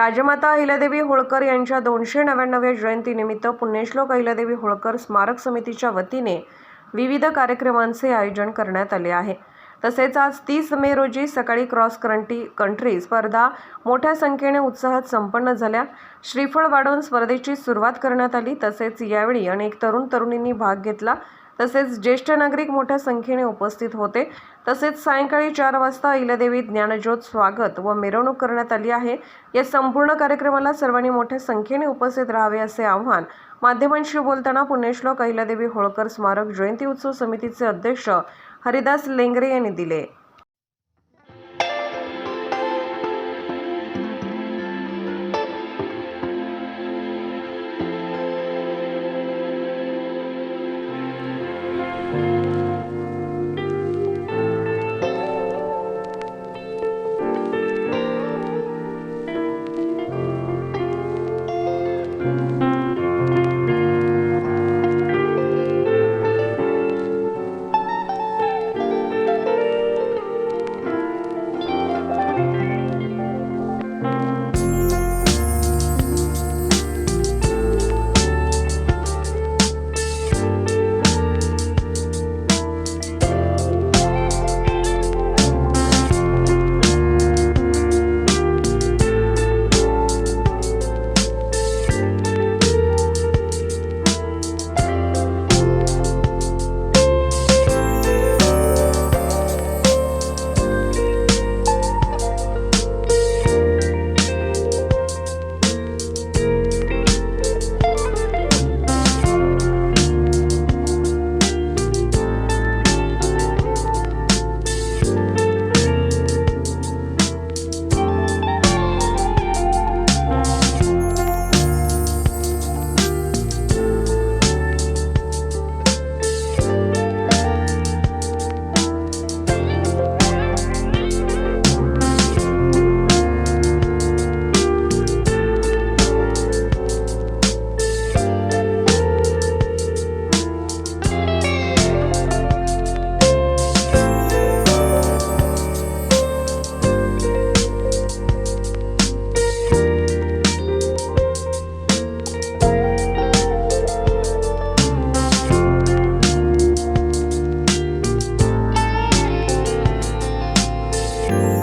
राजमाता अहिल्यादेवी होळकर यांच्या दोनशे नव्याण्णव्या जयंतीनिमित्त पुण्यश्लोक अहिल्यादेवी होळकर स्मारक समितीच्या वतीने विविध कार्यक्रमांचे आयोजन करण्यात आले आहे. तसेच आज तीस मे रोजी सकाळी क्रॉस कंट्री कंट्री स्पर्धा मोठ्या संख्येने उत्साहात संपन्न झाल्या. श्रीफळ वाढवून स्पर्धेची सुरुवात करण्यात आली. तसेच यावेळी अनेक तरुण तरुणींनी भाग घेतला. तसेच ज्येष्ठ नागरिक मोठ्या संख्येने उपस्थित होते. तसेच सायंकाळी चार वाजता अहिल्यादेवी ज्ञानज्योत स्वागत व मिरवणूक करण्यात आली आहे. या संपूर्ण कार्यक्रमाला सर्वांनी मोठ्या संख्येने उपस्थित राहावे असे आव्हान माध्यमांशी बोलताना पुण्यश्लोक अहिल्यादेवी होळकर स्मारक जयंती उत्सव समितीचे अध्यक्ष हरिदास लेंगरे यांनी दिले. you.